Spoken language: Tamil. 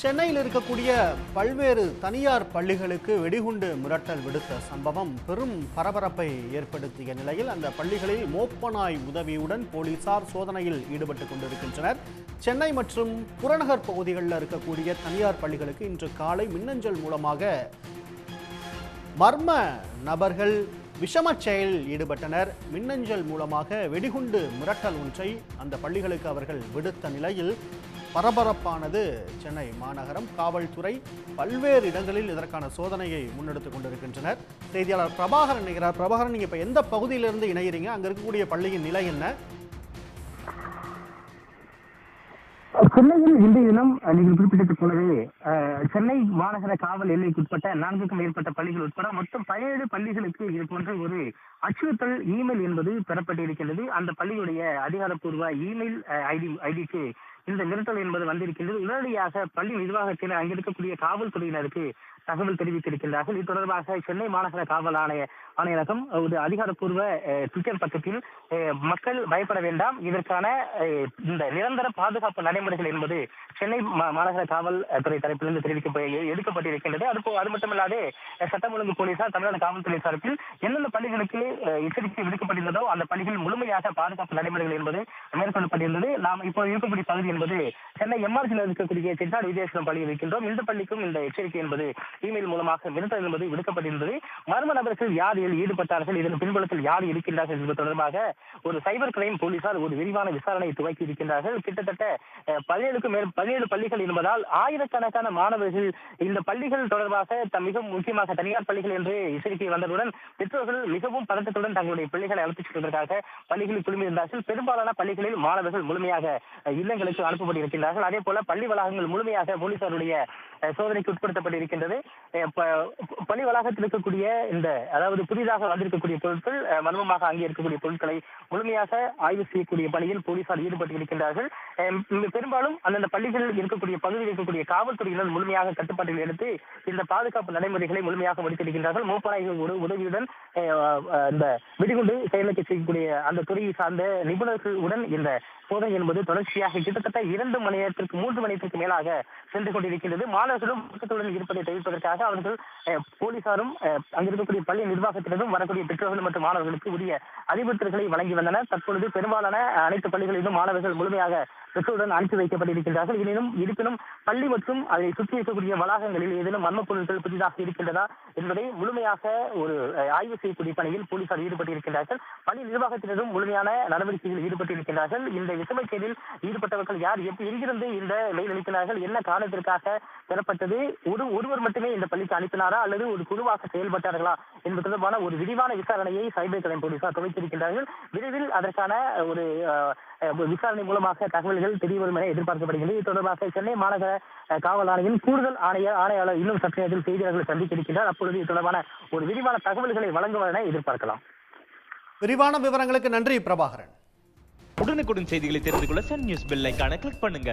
சென்னையில் இருக்கக்கூடிய பல்வேறு தனியார் பள்ளிகளுக்கு வெடிகுண்டு மிரட்டல் விடுத்த சம்பவம் பெரும் பரபரப்பை ஏற்படுத்திய நிலையில் அந்த பள்ளிகளில் மோப்பனாய் உதவியுடன் போலீசார் சோதனையில் ஈடுபட்டுக் கொண்டிருக்கின்றனர். சென்னை மற்றும் புறநகர் பகுதிகளில் இருக்கக்கூடிய தனியார் பள்ளிகளுக்கு இன்று காலை மின்னஞ்சல் மூலமாக மர்ம நபர்கள் விஷமச் செயலில் ஈடுபட்டனர். மின்னஞ்சல் மூலமாக வெடிகுண்டு மிரட்டல் ஒன்றை அந்த பள்ளிகளுக்கு அவர்கள் விடுத்த நிலையில் பரபரப்பானது. சென்னை மாநகரம் காவல்துறை பல்வேறு இடங்களில் இதற்கான சோதனையை முன்னெடுத்துக் கொண்டிருக்கின்றனர். செய்தியாளர் பிரபாகரன் நினைக்கிறார் பிரபாகரன் நீங்கள் இப்போ எந்த பகுதியிலிருந்து இணைகிறீங்க அங்கே இருக்கக்கூடிய பள்ளியின் நிலை என்ன? சென்னையில் இன்றைய தினம் நீங்கள் குறிப்பிட்டது போலவே சென்னை மாநகர காவல் எல்லைக்குட்பட்ட நான்குக்கும் மேற்பட்ட பள்ளிகள் உட்பட மொத்தம் பதினேழு பள்ளிகளுக்கு இது போன்ற ஒரு அச்சுறுத்தல் இமெயில் என்பது பெறப்பட்டிருக்கின்றது. அந்த பள்ளியுடைய அதிகாரப்பூர்வ இமெயில் ஐடி ஐடிக்கு இந்த மிரட்டல் என்பது வந்திருக்கின்றது. உடனடியாக பள்ளி நிர்வாகத்தினர் அங்கிருக்கக்கூடிய காவல்துறையினருக்கு தகவல் தெரிவித்திருக்கின்றார்கள். இது தொடர்பாக சென்னை மாநகர காவல் ஆணைய ஆணையரகம் ஒரு அதிகாரப்பூர்வ ட்விட்டர் பக்கத்தில் மக்கள் பயப்பட வேண்டாம். இதற்கான இந்த நிரந்தர பாதுகாப்பு நடைமுறைகள் என்பது சென்னை மாநகர காவல் துறை தரப்பிலிருந்து தெரிவிக்க எடுக்கப்பட்டிருக்கின்றது. அது அது மட்டுமல்லாது சட்டம் ஒழுங்கு போலீசார் தமிழ்நாடு காவல்துறை சார்பில் எந்தெந்த பள்ளிகளுக்கு எச்சரிக்கை விடுக்கப்பட்டிருந்ததோ அந்த பள்ளிகள் முழுமையாக பாதுகாப்பு நடைமுறைகள் என்பது மேற்கொள்ளப்பட்டிருந்தது. நாம் இப்போ இருக்கக்கூடிய பகுதி என்பது சென்னை எம்ஆர்சியில் இருக்கக்கூடிய செட்டாடு வித்யாசனம் பள்ளியில் இருக்கின்றோம். இந்த பள்ளிக்கும் இந்த எச்சரிக்கை என்பது இமெயில் மூலமாக மிரட்டல் என்பது விடுக்கப்பட்டிருந்தது. மர்ம நபர்கள் யார் ஈடுபட்டார்கள் இதன் பின்புலத்தில் யார் இருக்கின்றார்கள் என்பது தொடர்பாக ஒரு சைபர் கிரைம் போலீசார் ஒரு விரிவான விசாரணையை துவக்கி இருக்கின்றார்கள். கிட்டத்தட்ட பதினேழுக்கும் மேல் பதினேழு பள்ளிகள் என்பதால் ஆயிரக்கணக்கான மாணவர்கள் இந்த பள்ளிகள் தொடர்பாக த- மிக முக்கியமாக தனியார் பள்ளிகள் என்று எச்சரிக்கை வந்ததுடன் பெற்றோர்கள் மிகவும் பதட்டத்துடன் தங்களுடைய பிள்ளைகளை அழைத்துச் செல்வதற்காக பள்ளிகளில் குழுமியிருந்தார்கள். பெரும்பாலான பள்ளிகளில் மாணவர்கள் முழுமையாக இல்லங்களுக்கு அனுப்பப்பட்டிருக்கின்றார்கள். அதே போல பள்ளி வளாகங்கள் முழுமையாக போலீசாருடைய சோதனைக்கு உட்படுத்தப்பட்டிருக்கின்றது. பள்ளி வளாகத்தில் இருக்கக்கூடிய இந்த அதாவது புதிதாக வந்திருக்கக்கூடிய பொருட்கள் மர்மமாக அங்கே இருக்கக்கூடிய பொருட்களை முழுமையாக ஆய்வு செய்யக்கூடிய பணியில் போலீசார் ஈடுபட்டு இருக்கின்றார்கள். பெரும்பாலும் அந்தந்த பள்ளிகளில் இருக்கக்கூடிய பகுதியில் இருக்கக்கூடிய காவல்துறையினர் முழுமையாக கட்டுப்பாட்டில் எடுத்து இந்த பாதுகாப்பு நடைமுறைகளை முழுமையாக முடித்திருக்கின்றார்கள். மூப்பனாய்கள் உதவியுடன் இந்த வெடிகுண்டு செயலுக்கு செய்யக்கூடிய அந்த துறையை சார்ந்த நிபுணர்களுடன் இந்த சோதனை என்பது தொடர்ச்சியாக கிட்டத்தட்ட இரண்டு மணி நேரத்திற்கு மூன்று மணி நேரத்திற்கு மேலாக சென்று கொண்டிருக்கின்றது. மாணவர்களும் இருப்பதை இருப்பதை தவிர்ப்பதற்காக அவர்கள் போலீசாரும் அஹ், பள்ளி நிர்வாகத்தினரும் வரக்கூடிய பெற்றோர்கள் மற்றும் மாணவர்களுக்கு உரிய அறிவுறுத்தல்களை வழங்கி வந்தனர். தற்பொழுது பெரும்பாலான அனைத்து பள்ளிகளிலும் மாணவர்கள் முழுமையாக பெற்றோருடன் அனுப்பி வைக்கப்பட்டிருக்கின்றார்கள். எனினும் இருப்பினும் பள்ளி மற்றும் அதை சுற்றி இருக்கக்கூடிய வளாகங்களில் ஏதேனும் மர்ம பொருட்கள் புதிதாக இருக்கின்றதா என்பதை முழுமையாக ஒரு ஆய்வு செய்யக்கூடிய பணியில் போலீசார் ஈடுபட்டிருக்கின்றார்கள். பள்ளி நிர்வாகத்தினரும் முழுமையான நடவடிக்கைகளில் ஈடுபட்டிருக்கின்றார்கள். இந்த விஷம ஈடுபட்டவர்கள் யார் எப்ப எங்கிருந்து இந்த மெயில் அளிக்கிறார்கள் என்ன காரணத்திற்காக பெறப்பட்டது ஒரு ஒருவர் மட்டுமே இந்த பள்ளிக்கு அனுப்பினாரா அல்லது ஒரு குழுவாக செயல்பட்டார்களா என்பது தொடர்பான ஒரு விரிவான விசாரணையை சைபர் கிரைம் போலீசார் துவக்கியிருக்கின்றார்கள். விரைவில் அதற்கான ஒரு விசாரணை மூலமாக தகவல்கள் தெரியவரும் என எதிர்பார்க்கப்படுகிறது. இது தொடர்பாக சென்னை மாநகர காவல் ஆணையின் கூடுதல் ஆணையர் ஆணையாளர் இன்னும் சற்று நேரத்தில் செய்தியாளர்களை சந்திக்க இருக்கின்றார். அப்பொழுது இது தொடர்பான ஒரு விரிவான தகவல்களை வழங்குவார் என எதிர்பார்க்கலாம். விரிவான விவரங்களுக்கு நன்றி பிரபாகரன். உடனுக்குடன் செய்திகளை தெரிந்து கொள்ள சன் நியூஸ் பெல் ஐகானை கிளிக் பண்ணுங்க.